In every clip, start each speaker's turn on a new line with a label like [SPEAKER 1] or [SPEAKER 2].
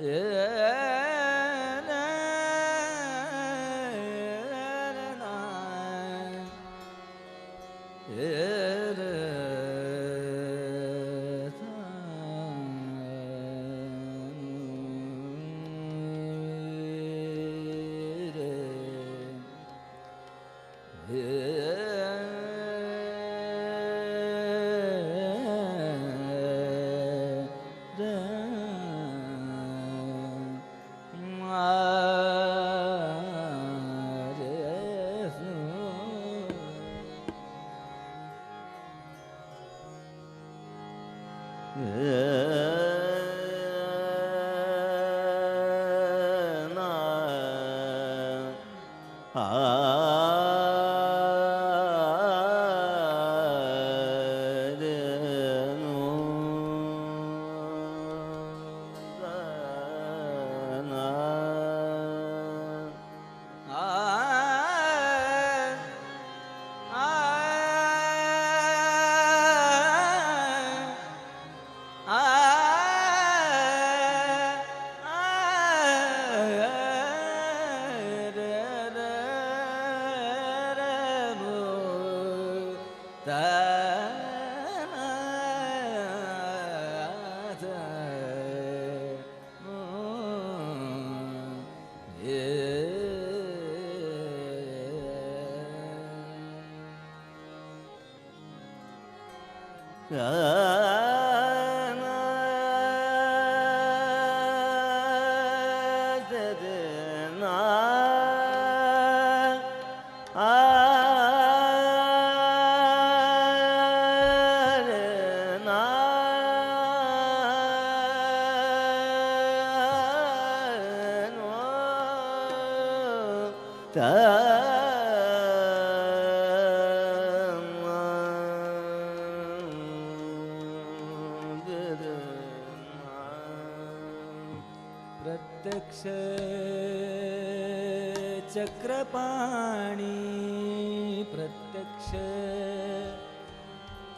[SPEAKER 1] Yeah. Uh... प्रत्यक्ष चक्रपाणि प्रत्यक्ष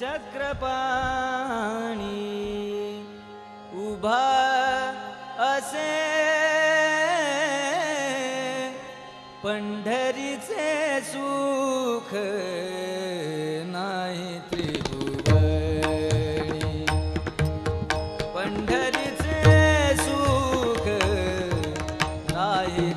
[SPEAKER 1] चक्रपाणि उभा असे पंढरीचे सुख नाही पंढरीचे सुख नाही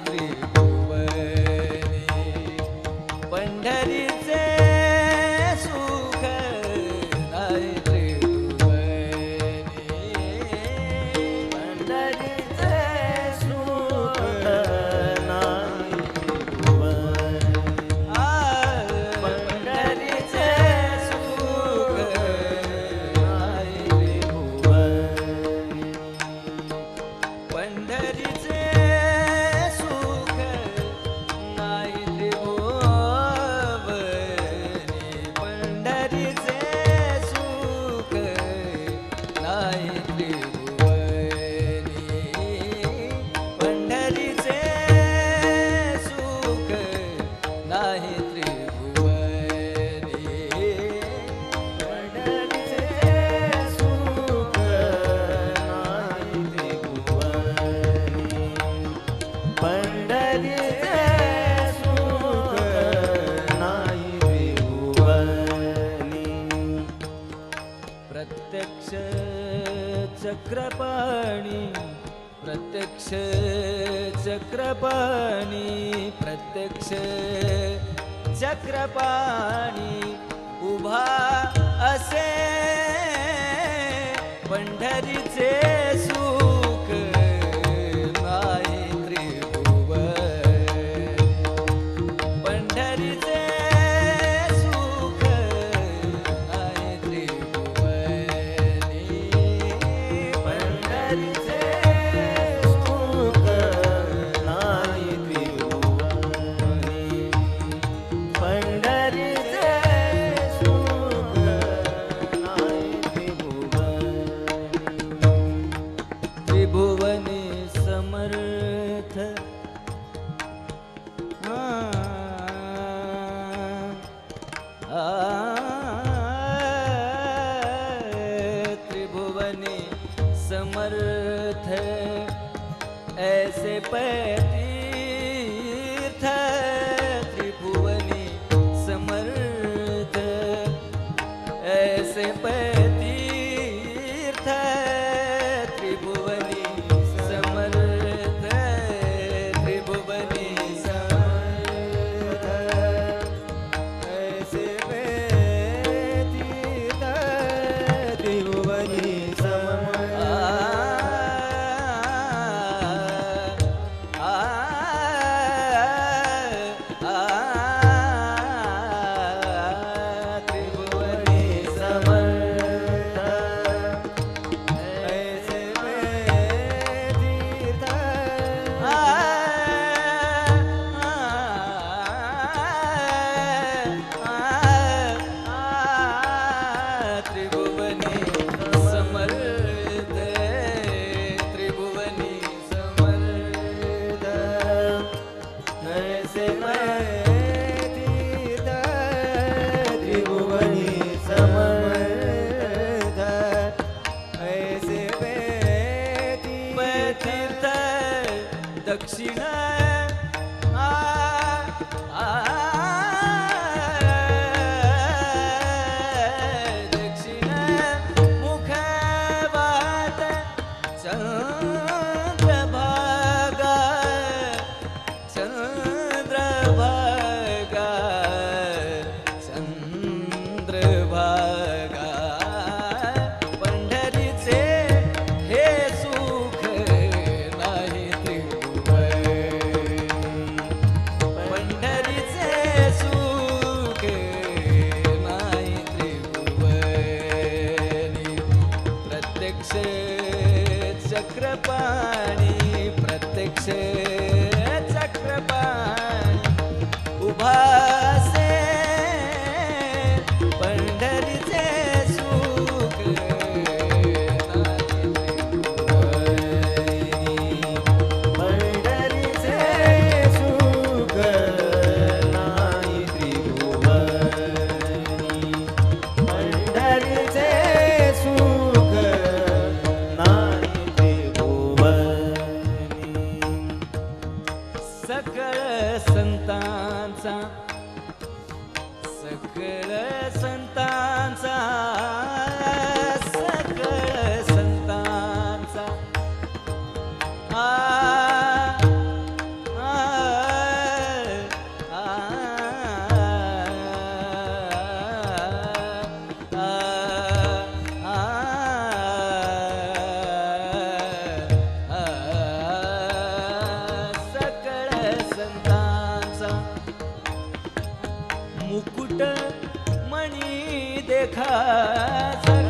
[SPEAKER 1] चक्रपाणी प्रत्यक्ष चक्रपाणी
[SPEAKER 2] उभा
[SPEAKER 1] असे संतांचा सकळ संतांचा सकळ संतांचा आ, आ, आ, आ, आ, माझा. मुकुट मणी देखा